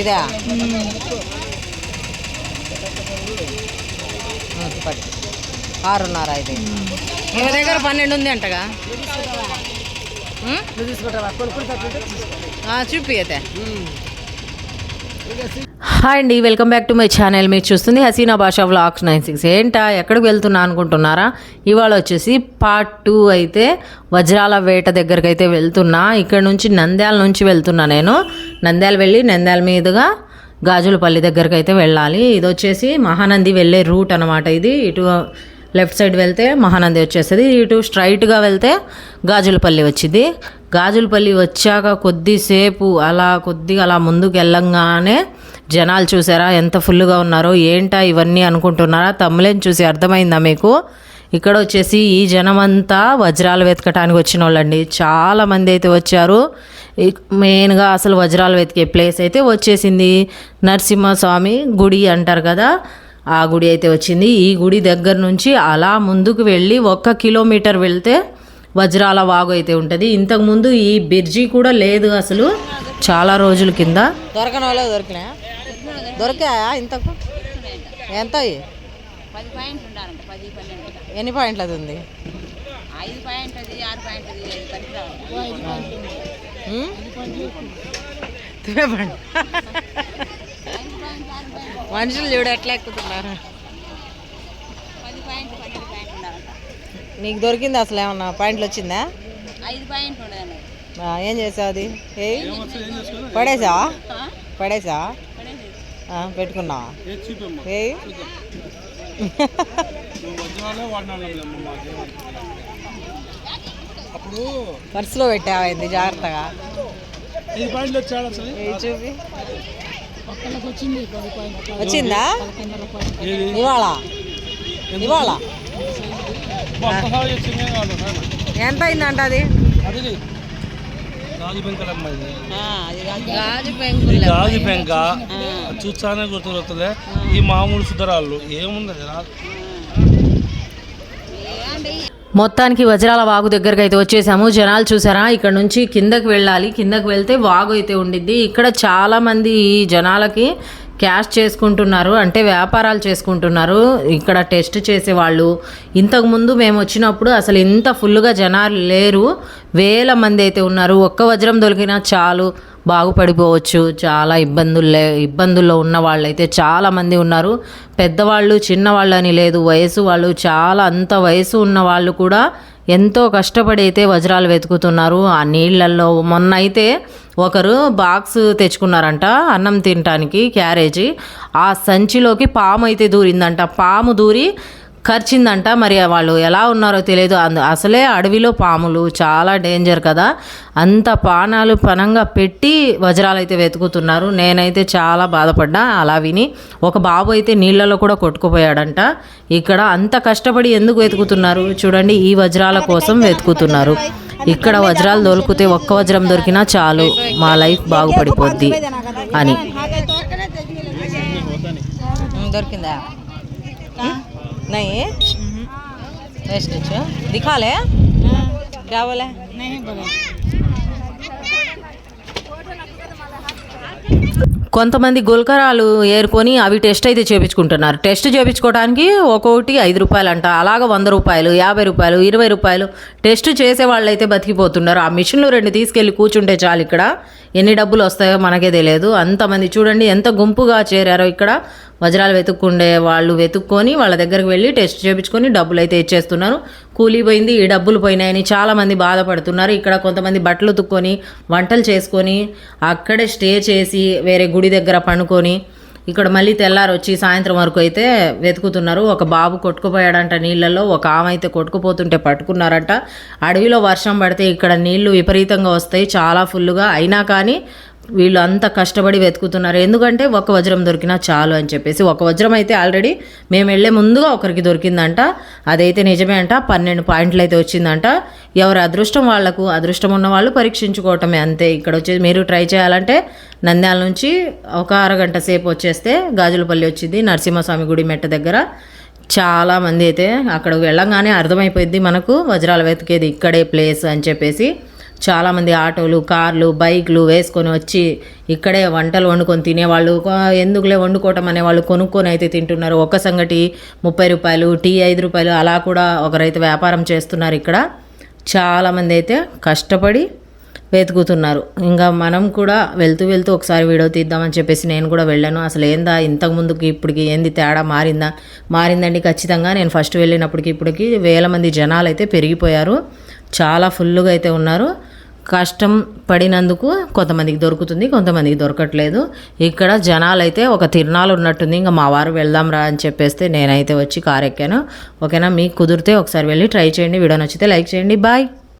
ఇదా? పట్టు. ఆరున్నర ఇది మీ దగ్గర పన్నెండు ఉంది అంటగా? చూపి అయితే హాయ్ అండి welcome back to my channel. మీరు చూస్తుంది హసీనా భాషా వ్లాగ్స్ నైన్ సిక్స్. ఏంటా ఎక్కడికి వెళ్తున్నా అనుకుంటున్నారా? ఇవాళ వచ్చేసి పార్ట్ టూ అయితే వజ్రాల వేట దగ్గరికి అయితే వెళ్తున్నా. ఇక్కడ నుంచి నంద్యాల నుంచి వెళ్తున్నా నేను. నంద్యాల వెళ్ళి నంద్యాల మీదుగా గాజులపల్లి దగ్గరికి అయితే వెళ్ళాలి. ఇది వచ్చేసి మహానంది వెళ్ళే రూట్ అనమాట ఇది. ఇటు లెఫ్ట్ సైడ్ వెళ్తే మహానంది వచ్చేస్తుంది ఇటు స్ట్రైట్గా వెళ్తే గాజులపల్లి వచ్చింది గాజులపల్లి వచ్చాక కొద్దిసేపు అలా కొద్దిగా అలా ముందుకు వెళ్ళంగానే జనాలు చూసారా ఎంత ఫుల్గా ఉన్నారో ఏంటా ఇవన్నీ అనుకుంటున్నారా? తమ్ములేని చూసి అర్థమైందా మీకు? ఇక్కడ వచ్చేసి ఈ జనమంతా వజ్రాలు వెతకటానికి వచ్చిన వాళ్ళండి చాలా మంది అయితే వచ్చారు. మెయిన్గా అసలు వజ్రాలు వెతికే ప్లేస్ అయితే వచ్చేసింది. నరసింహస్వామి గుడి అంటారు కదా ఆ గుడి అయితే వచ్చింది. ఈ గుడి దగ్గర నుంచి అలా ముందుకు వెళ్ళి ఒక్క కిలోమీటర్ వెళ్తే వజ్రాల వాగు అయితే ఉంటుంది. ఇంతకుముందు ఈ బిర్జీ కూడా లేదు అసలు. చాలా రోజుల కింద. దొరకని వాళ్ళే దొరికినా? దొరికాయా ఇంతకు? ఎంత ఎన్ని పాయింట్లు అది ఉంది. మనుషులు చూడు ఎట్లా ఎక్కుతున్నారు? నీకు దొరికింది అసలు ఏమన్నా? పాయింట్లు వచ్చిందా? ఏం చేసావు అది? పడేసా. పడేసి పెట్టుకున్నావా? ఏయ్. అప్పుడు పర్సులో పెట్టావైంది జాగ్రత్తగా. చూపి. వచ్చింది? ఇవాళ? ఇవాళ. ఎంత అయిందంట అది? గాజు పెంకలమ్మ గాజు పెంక. చూస్తానే గుర్తుకొస్తుంది ఈ మామూలు సుధరాళ్ళు. ఏముంది రాదు మొత్తానికి వజ్రాల వాగు దగ్గరకు అయితే వచ్చేసాము. జనాలు చూసారా? ఇక్కడ నుంచి కిందకి వెళ్ళాలి. కిందకి వెళ్తే వాగు అయితే ఉండిద్ది. ఇక్కడ చాలామంది జనాలకి క్యాష్ చేసుకుంటున్నారు. అంటే వ్యాపారాలు చేసుకుంటున్నారు. ఇక్కడ టెస్ట్ చేసేవాళ్ళు. ఇంతకుముందు మేము వచ్చినప్పుడు అసలు ఇంత ఫుల్గా జనాలు లేరు. వేల మంది అయితే ఉన్నారు. ఒక్క వజ్రం దొరికినా చాలు. బాగుపడిపోవచ్చు. చాలా ఇబ్బందుల్లో ఇబ్బందుల్లో ఉన్న వాళ్ళైతే చాలామంది ఉన్నారు. పెద్దవాళ్ళు చిన్నవాళ్ళు అని లేదు వయసు వాళ్ళు చాలా అంత వయసు ఉన్న వాళ్ళు కూడా ఎంతో కష్టపడి అయితే వజ్రాలు వెతుకుతున్నారు. ఆ నీళ్ళల్లో మొన్న అయితే ఒకరు బాక్స్ తెచ్చుకున్నారంట అన్నం తినటానికి క్యారేజీ. ఆ సంచిలోకి పాము అయితే దూరిందంట. పాము దూరి కరిచిందంట. మరి వాళ్ళు ఎలా ఉన్నారో తెలియదు. అందు అసలే అడవిలో పాములు చాలా డేంజర్ కదా. అంత పానాలు పనంగా పెట్టి వజ్రాలు అయితే వెతుకుతున్నారు. నేనైతే చాలా బాధపడ్డా. అలా విని ఒక బాబు అయితే నీళ్ళలో కూడా కొట్టుకుపోయాడంట. ఇక్కడ అంత కష్టపడి ఎందుకు వెతుకుతున్నారు? చూడండి ఈ వజ్రాల కోసం వెతుకుతున్నారు. ఇక్కడ వజ్రాలు దొరికితే ఒక్క వజ్రం దొరికినా చాలు. మా లైఫ్ బాగుపడిపోద్ది అని. దొరికిందా? नहीं। वेस्ट छो दिखा ले। क्या बोले? కొంతమంది గుల్కరాలు ఏరుకొని అవి టెస్ట్ అయితే చేపించుకుంటున్నారు. టెస్ట్ చేపించుకోవడానికి ఒక్కొక్కటి ఐదు రూపాయలు అంట అలాగ వంద రూపాయలు యాభై రూపాయలు ఇరవై రూపాయలు టెస్ట్ చేసే వాళ్ళు అయితే బతికిపోతున్నారు. ఆ మిషన్లు రెండు తీసుకెళ్ళి కూర్చుంటే చాలు ఇక్కడ. ఎన్ని డబ్బులు వస్తాయో మనకే తెలియదు. అంతమంది చూడండి ఎంత గుంపుగా చేరారో ఇక్కడ. వజ్రాలు వెతుక్కుండే వాళ్ళు వెతుక్కొని వాళ్ళ దగ్గరికి వెళ్ళి టెస్ట్ చేయించుకొని డబ్బులు అయితే ఇచ్చేస్తున్నారు. కూలీ పోయింది ఈ డబ్బులు పోయినాయని చాలామంది బాధపడుతున్నారు. ఇక్కడ కొంతమంది బట్టలు ఉతుక్కొని వంటలు చేసుకొని అక్కడే స్టే చేసి వేరే గుడి దగ్గర పండుకొని ఇక్కడ మళ్ళీ తెల్లారు వచ్చి సాయంత్రం వరకు అయితే వెతుకుతున్నారు. ఒక బాబు కొట్టుకుపోయాడంట నీళ్ళల్లో ఒక ఆమె అయితే కొట్టుకుపోతుంటే పట్టుకున్నారంట. అడవిలో వర్షం పడితే ఇక్కడ నీళ్ళు విపరీతంగా వస్తాయి చాలా ఫుల్గా అయినా కానీ వీళ్ళు అంత కష్టపడి వెతుకుతున్నారు. ఎందుకంటే ఒక వజ్రం దొరికినా చాలు అని చెప్పేసి. ఒక వజ్రం అయితే ఆల్రెడీ మేము వెళ్ళే ముందుగా ఒకరికి దొరికిందంట. అదైతే నిజమే అంట. పన్నెండు పాయింట్లు అయితే వచ్చిందంట. ఎవరు అదృష్టం వాళ్ళకు అదృష్టం ఉన్న వాళ్ళు పరీక్షించుకోవటమే అంతే. ఇక్కడ వచ్చేసి మీరు ట్రై చేయాలంటే నంద్యాల నుంచి ఒక అరగంట సేపు వచ్చేస్తే గాజులపల్లి వచ్చింది నరసింహస్వామి గుడి మెట్ట దగ్గర. చాలా మంది అయితే అక్కడికి వెళ్ళంగానే అర్థమైపోయింది మనకు వజ్రాలు వెతికేది ఇక్కడే ప్లేస్ అని చెప్పేసి. చాలామంది ఆటోలు కార్లు బైక్లు వేసుకొని వచ్చి ఇక్కడే వంటలు వండుకొని తినేవాళ్ళు. ఎందుకులే వండుకోవటం అనేవాళ్ళు కొనుక్కొని అయితే తింటున్నారు. ఒక్క సంగటి ముప్పై రూపాయలు టీ ఐదు రూపాయలు అలా కూడా ఒకరైతే వ్యాపారం చేస్తున్నారు ఇక్కడ. చాలామంది అయితే కష్టపడి వెతుకుతున్నారు. ఇంకా మనం కూడా వెళ్తూ వెళ్తూ ఒకసారి వీడియో తీద్దామని చెప్పేసి నేను కూడా వెళ్ళాను. అసలు ఏందా ఇంతకు ముందుకి ఇప్పటికి ఏంది తేడా మారిందా? మారిందండి ఖచ్చితంగా. నేను ఫస్ట్ వెళ్ళినప్పటికి ఇప్పటికి వేల మంది జనాలు అయితే పెరిగిపోయారు. చాలా ఫుల్గా అయితే ఉన్నారు. కష్టం పడినందుకు కొంతమందికి దొరుకుతుంది కొంతమందికి దొరకట్లేదు. ఇక్కడ జనాలు అయితే ఒక తిరునాలు ఉన్నట్టుంది ఇంకా మా వారు వెళ్దాం రా అని చెప్పేస్తే నేనైతే వచ్చి కార్ ఎక్కాను ఓకేనా? మీకు కుదిరితే ఒకసారి వెళ్ళి ట్రై చేయండి. వీడియో నచ్చితే లైక్ చేయండి. బాయ్!